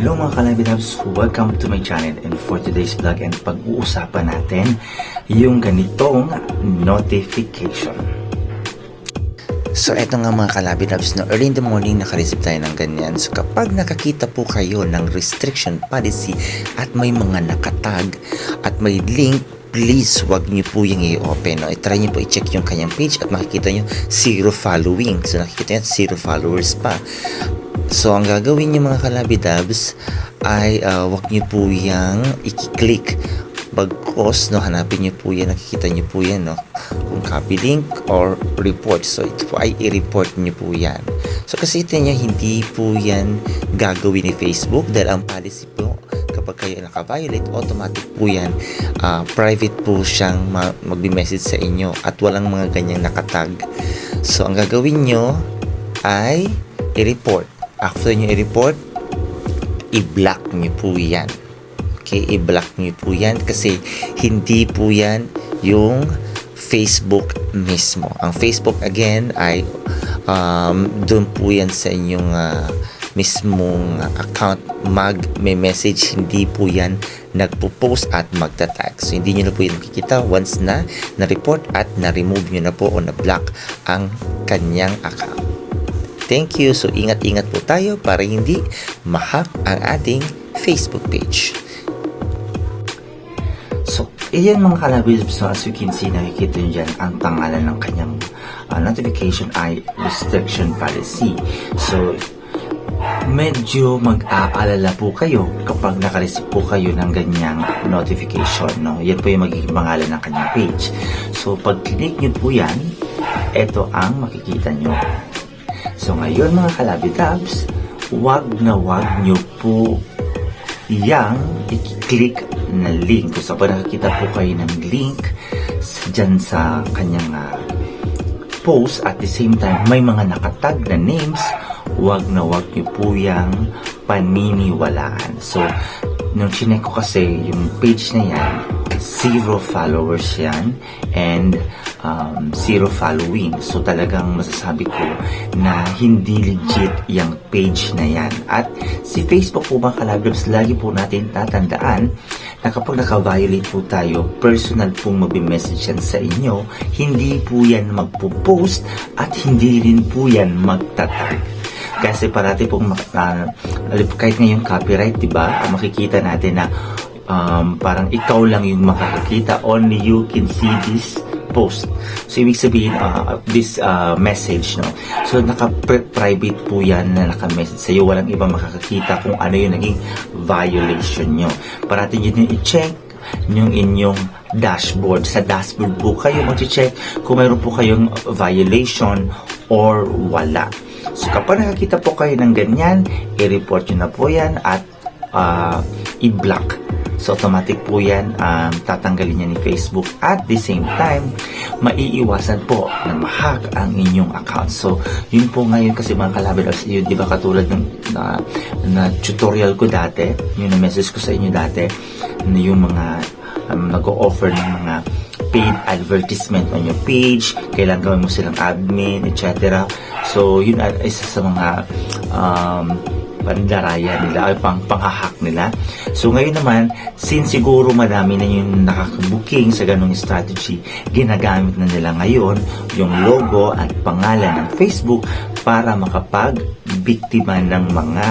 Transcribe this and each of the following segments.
Hello mga kalabinabs, welcome to my channel and for today's vlog and pag-uusapan natin yung ganitong notification. So eto nga mga kalabinabs, no, early in the morning nakareceive tayo ng ganyan. So kapag nakakita po kayo ng restriction policy at may mga nakatag at may link, please wag niyo po yung i-open. No? I-try niyo po i-check yung kanyang page at makikita niyo zero following. So nakikita niyo zero followers pa. So, ang gagawin niyo mga kalabidabs ay uh, wag niyo po yung i-click. Bagkos, no, hanapin niyo po yan, nakikita niyo po yan, no, kung copy link or report. So, ito po ay i-report niyo po yan. So, kasi ito niya, hindi po yan gagawin ni Facebook dahil ang policy po, kapag kayo naka-violate, automatic po yan, ah, private po siyang ma- magbi-message sa inyo at walang mga ganyang nakatag. So, ang gagawin nyo ay i-report. After nyo i-report, i-block nyo po yan. Okay, i-block nyo po yan kasi hindi po yan yung Facebook mismo. Ang Facebook again ay um, doon po yan sa inyong ah, mismong account mag may message hindi po yan nagpo-post at magta-tag. So hindi niyo na po yan makikita once na na-report at na-remove niyo na po o na-block ang kanyang account. Thank you. So ingat-ingat po tayo para hindi ma-hack ang ating Facebook page. So, iyan mga kalabinabs, no, as you can see, nakikita nyo dyan ang pangalan ng kanyang uh, notification ay restriction policy. So, medyo mag-aalala po kayo kapag nakareceive po kayo ng ganyang notification. No? Yan po yung magiging pangalan ng kanyang page. So, pag click nyo po yan, ito ang makikita nyo. So, ngayon mga kalabitabs, wag na wag nyo po yang i-click na link. Kung saan nakakita po kayo ng link dyan sa kanyang ah, post at the same time may mga nakatag na names, wag na wag niyo po yang paniniwalaan. So, nung chinek ko kasi yung page na yan, zero followers yan and um, zero following. So talagang masasabi ko na hindi legit yung page na yan. At si Facebook po mga kalabs, lagi po natin tatandaan na kapag naka-violate po tayo, personal pong mag-message yan sa inyo, hindi po yan magpo-post at hindi rin po yan magtatag. Kasi parati pong ah, kahit ngayong copyright, di ba? Makikita natin na um, parang ikaw lang yung makakakita. Only you can see this post. So, ibig sabihin, uh, this uh, message, no? So, naka-private po yan na naka-message sa'yo. Walang iba makakakita kung ano yung naging violation nyo. Parati nyo din i-check yung inyong dashboard. Sa dashboard po kayo mag-check kung mayroon po kayong violation or wala. So kapag nakakita po kayo ng ganyan, i-report nyo na po yan at ah, i-block. So automatic po yan, um, tatanggalin niya ni Facebook. At the same time, maiiwasan po na ma-hack ang inyong account. So yun po ngayon kasi mga kalabas, yun di ba katulad ng na, na tutorial ko dati, yung na-message ko sa inyo dati, na yung mga um, nag-o-offer ng mga paid advertisement on your page, kailangan gawin mo silang admin, etc. So, yun ay isa sa mga um, pandaraya nila, ay pang panghahack nila. So, ngayon naman, since siguro madami na yung nakaka-booking sa ganong strategy, ginagamit na nila ngayon yung logo at pangalan ng Facebook para makapag-biktima ng mga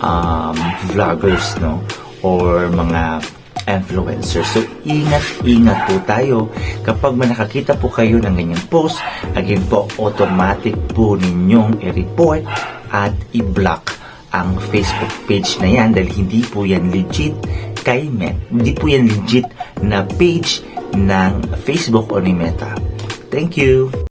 um, vloggers, no? Or mga influencer. So, ingat-ingat po tayo kapag nakakita po kayo ng ganyang post, again po, automatic po ninyong i-report at i-block ang Facebook page na yan dahil hindi po yan legit kay Meta. Hindi po yan legit na page ng Facebook o ni Meta. Thank you!